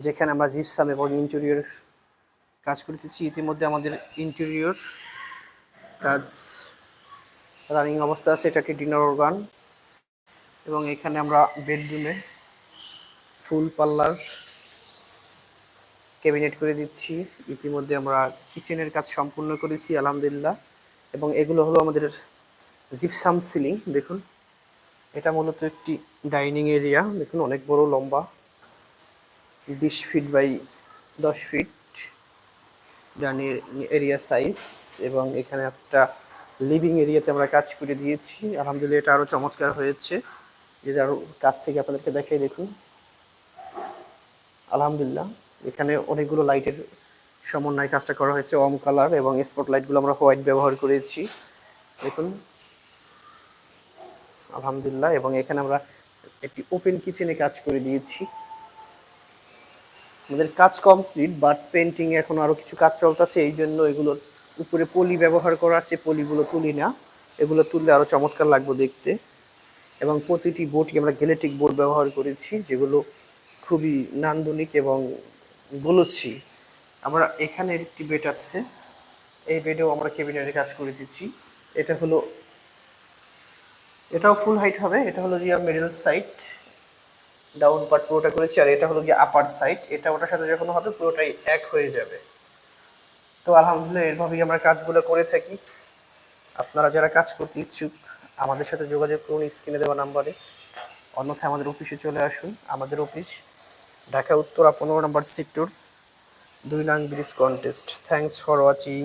যেখানে আমরা জিপসাম এবং ইন্টেরিয়র কাজ করতেছি। ইতিমধ্যে আমাদের ইন্টেরিয়র কাজ রানিং অবস্থা আছে। এটা একটি ডিনার অর্গান এবং এখানে আমরা বেডরুমে ফুল পাল্লার ক্যাবিনেট করে দিচ্ছি। ইতিমধ্যে আমরা কিচেনের কাজ সম্পূর্ণ করেছি, আলহামদুলিল্লাহ। এবং এগুলো হলো আমাদের জিপসাম সিলিং দেখুন। এটা মূলত একটি ডাইনিং এরিয়া দেখুন, অনেক বড়, লম্বা। বিশ ফিট বাই দশ ফিট ডাইনিং এরিয়া সাইজ এবং এখানে একটা লিভিং এরিয়াতে আমরা কাজ করে দিয়েছি। আলহামদুলিল্লাহ এটা আরও চমৎকার হয়েছে। যদি আরও কাছ থেকে আপনাদেরকে দেখাই দেখুন। আলহামদুলিল্লাহ, এখানে অনেকগুলো লাইটের সমন্বয় কাজটা করা হয়েছে অম কালার এবং স্পট লাইটগুলো আমরা হোয়াইট ব্যবহার করেছি। দেখুন। আলহামদুলিল্লাহ, এবং এখানে আমরা একটি ওপেন কিচেনে কাজ করে দিয়েছি। আমাদের কাজ কমপ্লিট বাট পেন্টিং এখন আরও কিছু কাজ চলতেছে, এই জন্য এগুলোর উপরে পলি ব্যবহার করা আছে, পলিগুলো তুলি না। এগুলো তুললে আরও চমৎকার লাগবে দেখতে। এবং প্রতিটি বোর্ডই আমরা গ্যালেটিক বোর্ড ব্যবহার করেছি, যেগুলো খুবই নান্দনিক এবং বলেছি আমরা এখানে একটি বেড আছে, এই বেডেও আমরা কেবিনেটের কাজ করে দিচ্ছি। এটা হলো, এটাও ফুল হাইট হবে, এটা হলো গিয়ে মিডল সাইড ডাউন পার্ট পুরোটা করেছি, আর এটা হলো গিয়ে আপার সাইড এটা ওটার সাথে যখন হবে, পুরোটাই এক হয়ে যাবে। তো আলহামদুলিল্লাহ, এরভাবেই আমরা কাজগুলো করে থাকি। আপনারা যারা কাজ করতে ইচ্ছুক, আমাদের সাথে যোগাযোগ করুন স্ক্রিনে দেওয়া নাম্বারে। অন্যথায় আমাদের অফিসে চলে আসুন। আমাদের অফিস ঢাকা উত্তরা পনেরো নম্বর সেক্টর দুই নং bridge contest thanks for watching